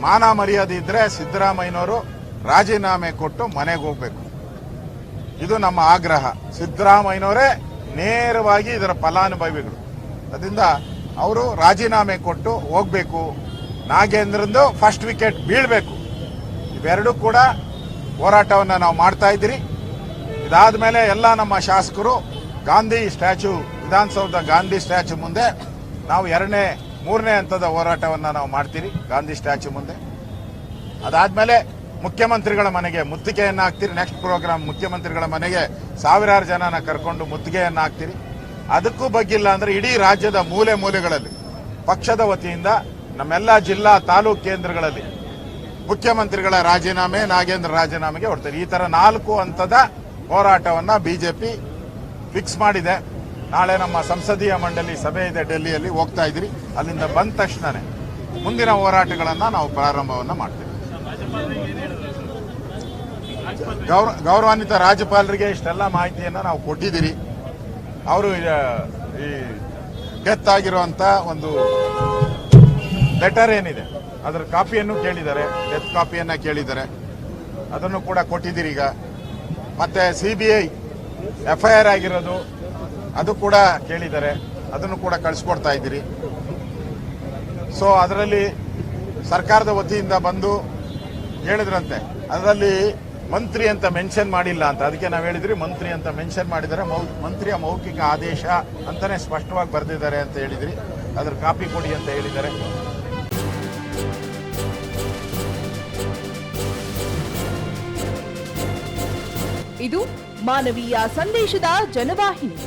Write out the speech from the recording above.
ಮಾನ ಮರ್ಯಾದೆ ಇದ್ರೆ ಸಿದ್ದರಾಮಯ್ಯನವರು ರಾಜೀನಾಮೆ ಕೊಟ್ಟು ಮನೆಗೆ ಹೋಗ್ಬೇಕು. ಇದು ನಮ್ಮ ಆಗ್ರಹ. ಸಿದ್ದರಾಮಯ್ಯನವರೇ ನೇರವಾಗಿ ಇದರ ಫಲಾನುಭವಿಗಳು. ಅದರಿಂದ ಅವರು ರಾಜೀನಾಮೆ ಕೊಟ್ಟು ಹೋಗ್ಬೇಕು. ನಾಗೇಂದ್ರಂದು ಫಸ್ಟ್ ವಿಕೆಟ್ ಬೀಳಬೇಕು. ಇವೆರಡೂ ಕೂಡ ಹೋರಾಟವನ್ನು ನಾವು ಮಾಡ್ತಾ ಇದ್ದೀರಿ. ಇದಾದ ಮೇಲೆ ಎಲ್ಲ ನಮ್ಮ ಶಾಸಕರು ಗಾಂಧಿ ಸ್ಟ್ಯಾಚು ವಿಧಾನಸೌಧ ಗಾಂಧಿ ಸ್ಟ್ಯಾಚು ಮುಂದೆ ನಾವು ಎರಡನೇ ಮೂರನೇ ಹಂತದ ಹೋರಾಟವನ್ನು ನಾವು ಮಾಡ್ತೀರಿ, ಗಾಂಧಿ ಸ್ಟ್ಯಾಚ್ಯೂ ಮುಂದೆ. ಅದಾದ್ಮೇಲೆ ಮುಖ್ಯಮಂತ್ರಿಗಳ ಮನೆಗೆ ಮುತ್ತಿಗೆಯನ್ನು ಹಾಕ್ತೀರಿ ನೆಕ್ಸ್ಟ್ ಪ್ರೋಗ್ರಾಮ್ ಮುಖ್ಯಮಂತ್ರಿಗಳ ಮನೆಗೆ ಸಾವಿರಾರು ಜನನ ಕರ್ಕೊಂಡು ಮುತ್ತಿಗೆಯನ್ನು ಹಾಕ್ತೀರಿ. ಅದಕ್ಕೂ ಬಗ್ಗಿಲ್ಲ ಅಂದ್ರೆ ಇಡೀ ರಾಜ್ಯದ ಮೂಲೆ ಮೂಲೆಗಳಲ್ಲಿ, ಪಕ್ಷದ ವತಿಯಿಂದ ನಮ್ಮೆಲ್ಲ ಜಿಲ್ಲಾ ತಾಲೂಕು ಕೇಂದ್ರಗಳಲ್ಲಿ ಮುಖ್ಯಮಂತ್ರಿಗಳ ರಾಜೀನಾಮೆ, ನಾಗೇಂದ್ರ ರಾಜೀನಾಮೆಗೆ ಹೊಡ್ತಾರೆ ಈ ತರ ನಾಲ್ಕು ಹಂತದ ಹೋರಾಟವನ್ನ ಬಿಜೆಪಿ ಫಿಕ್ಸ್ ಮಾಡಿದೆ. ನಾಳೆ ನಮ್ಮ ಸಂಸದೀಯ ಮಂಡಳಿ ಸಭೆ ಇದೆ ಡೆಲ್ಲಿಯಲ್ಲಿ, ಹೋಗ್ತಾ ಇದ್ದೀರಿ. ಅಲ್ಲಿಂದ ಬಂದ ತಕ್ಷಣನೇ ಮುಂದಿನ ಹೋರಾಟಗಳನ್ನು ನಾವು ಪ್ರಾರಂಭವನ್ನ ಮಾಡ್ತೇವೆ. ಗೌರವ ಗೌರವಾನ್ವಿತ ರಾಜ್ಯಪಾಲರಿಗೆ ಇಷ್ಟೆಲ್ಲ ಮಾಹಿತಿಯನ್ನ ನಾವು ಕೊಟ್ಟಿದ್ದೀರಿ. ಅವರು ಈ ಡೆತ್ ಆಗಿರುವಂತ ಒಂದು ಲೆಟರ್ ಏನಿದೆ, ಅದರ ಕಾಪಿಯನ್ನು ಕೇಳಿದ್ದಾರೆ, ಡೆತ್ ಕಾಪಿಯನ್ನ ಕೇಳಿದ್ದಾರೆ. ಅದನ್ನು ಕೂಡ ಕೊಟ್ಟಿದ್ದೀರಿ ಈಗ. ಮತ್ತೆ C B I, F I R ಆಗಿರೋದು ಅದು ಕೂಡ ಕೇಳಿದ್ದಾರೆ ಅದನ್ನು ಕೂಡ ಕಳಿಸ್ಕೊಡ್ತಾ ಇದ್ದೀರಿ. ಸೊ ಅದರಲ್ಲಿ ಸರ್ಕಾರದ ವತಿಯಿಂದ ಬಂದು ಹೇಳಿದ್ರಂತೆ. ಅದರಲ್ಲಿ ಮಂತ್ರಿ ಅಂತ ಮೆನ್ಷನ್ ಮಾಡಿಲ್ಲ ಅಂತ. ಅದಕ್ಕೆ ನಾವು ಹೇಳಿದ್ರಿ ಮಂತ್ರಿ ಅಂತ ಮೆನ್ಷನ್ ಮಾಡಿದರೆ ಮಂತ್ರಿಯ ಮೌಖಿಕ ಆದೇಶ ಅಂತಲೇ ಸ್ಪಷ್ಟವಾಗಿ ಬರೆದಿದ್ದಾರೆ ಅಂತ ಹೇಳಿದ್ರಿ. ಅದ್ರ ಕಾಪಿ ಕೊಡಿ ಅಂತ ಹೇಳಿದ್ದಾರೆ. ಇದು ಮಾನವೀಯ ಸಂದೇಶದ ಜನವಾಹಿನಿ.